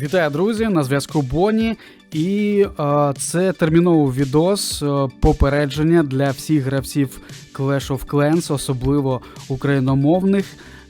Вітаю, друзі! На зв'язку Боні. І е, це терміновий відос е, попередження для всіх гравців Clash of Clans, особливо україномовних.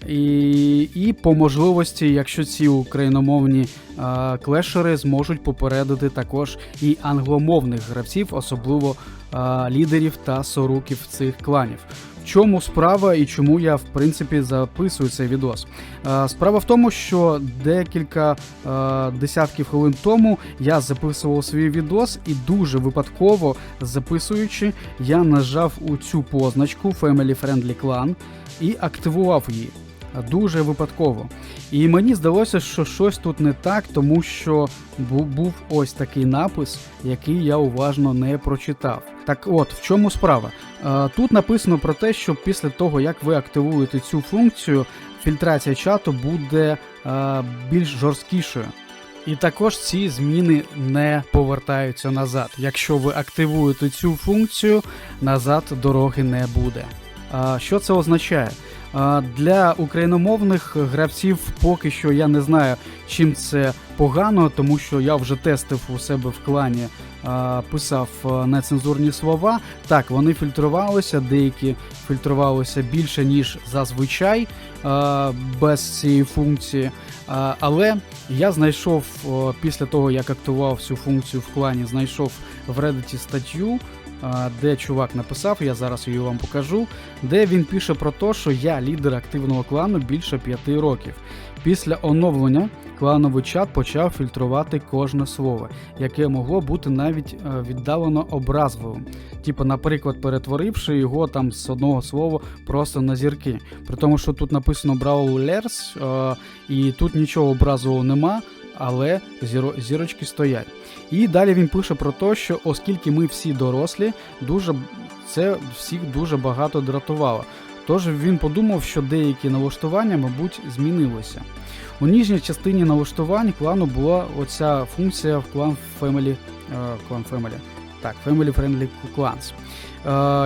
І, і по можливості, якщо ці україномовні е, клешери зможуть попередити також і англомовних гравців, особливо е, лідерів та соруків цих кланів. В чому справа і чому я в принципі записую цей відос? Е, Справа в тому, що декілька е, десятків хвилин тому я записував свій відос, і дуже випадково записуючи, я нажав у цю позначку Family Friendly Clan і активував її. Дуже випадково. І мені здалося, що щось тут не так, тому що був ось такий напис, який я уважно не прочитав. Так от, в чому справа? Е, Тут написано про те, що після того, як ви активуєте цю функцію, фільтрація чату буде е, більш жорсткішою. І також ці зміни не повертаються назад. Якщо ви активуєте цю функцію, назад дороги не буде. Що це означає? Для україномовних гравців поки що я не знаю, чим це погано, тому що я вже тестив у себе в клані, писав нецензурні слова. Так, вони фільтрувалися, деякі фільтрувалися більше, ніж зазвичай без цієї функції. Але я знайшов після того, як активував цю функцію в клані, знайшов в Reddit статтю, де чувак написав, я зараз її вам покажу, де він пише про те, що я лідер активного клану більше п'яти років. Після оновлення клановий чат почав фільтрувати кожне слово, яке могло бути навіть е, віддалено образливим. Типу, наприклад, перетворивши його там з одного слова просто на зірки. При тому, що тут написано Brawlers, е, і тут нічого образового нема, але зіро- зірочки стоять. І далі він пише про те, що оскільки ми всі дорослі, дуже це всіх дуже багато дратувало. Тож він подумав, що деякі налаштування, мабуть, змінилися. У нижній частині налаштувань клану була оця функція в клан Family, е, клан Family, так, Family Friendly Clans,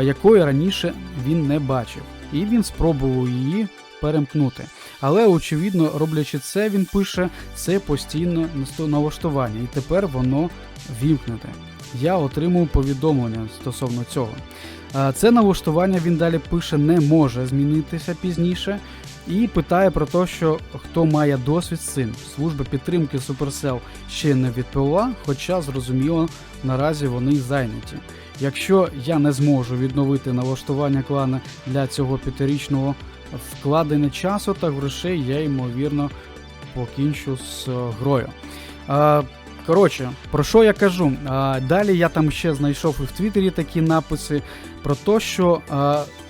е, якої раніше він не бачив. І він спробував її перемкнути. Але, очевидно, роблячи це, він пише це постійне налаштування, і тепер воно вімкнете. Я отримав повідомлення стосовно цього. Це налаштування він далі пише не може змінитися пізніше. І питає про те, що хто має досвід з цим. Служба підтримки Supercell ще не відповіла, хоча зрозуміло, наразі вони зайняті. Якщо я не зможу відновити налаштування клана для цього п'ятирічного вкладення часу та грошей, я ймовірно покінчу з е, грою. Коротше, про що я кажу? Далі я там ще знайшов і в Твіттері такі написи про те, що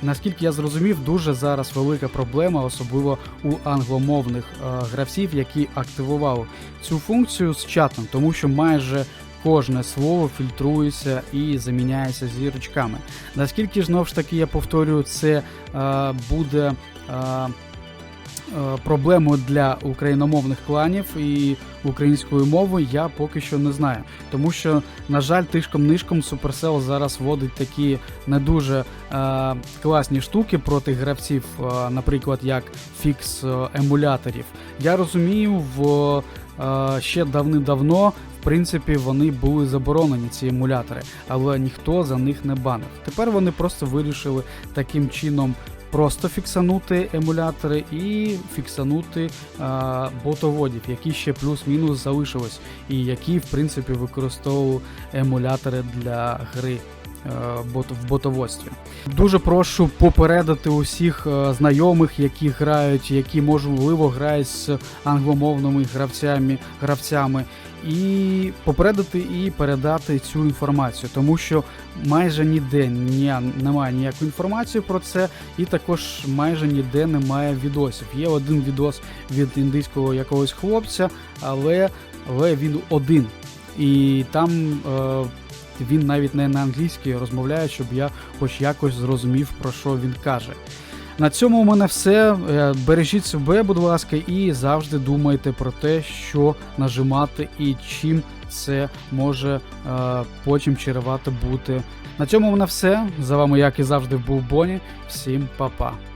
наскільки я зрозумів, дуже зараз велика проблема, особливо у англомовних гравців, які активували цю функцію з чатом, тому що майже кожне слово фільтрується і заміняється зірочками. Наскільки знову ж таки я повторюю, це а, буде. А, е, Проблемою для україномовних кланів і української мови я поки що не знаю. Тому що, на жаль, тишком-нишком Supercell зараз вводить такі не дуже е, класні штуки проти гравців, е, наприклад, як фікс е, емуляторів. Я розумію, в е, ще давним-давно. В принципі, вони були заборонені ці емулятори, але ніхто за них не банив. Тепер вони просто вирішили таким чином просто фіксанути емулятори і фіксанути а, ботоводів, які ще плюс-мінус залишились, і які, в принципі, використовували емулятори для гри. Е, бот- В ботоводстві дуже прошу попередити усіх е, знайомих, які грають, які можливо грають з англомовними гравцями, гравцями, і попередити і передати цю інформацію, тому що майже ніде ні, немає ніякої інформації про це, і також майже ніде немає відосів. Є один відос від індійського якогось хлопця, але, але він один. І там е, він навіть не на англійській розмовляє, щоб я хоч якось зрозумів, про що він каже. На цьому у мене все. Е, Бережіть себе, будь ласка, і завжди думайте про те, що нажимати і чим це може е, потім чарувати бути. На цьому у мене все. За вами, як і завжди, був Боні. Всім па-па.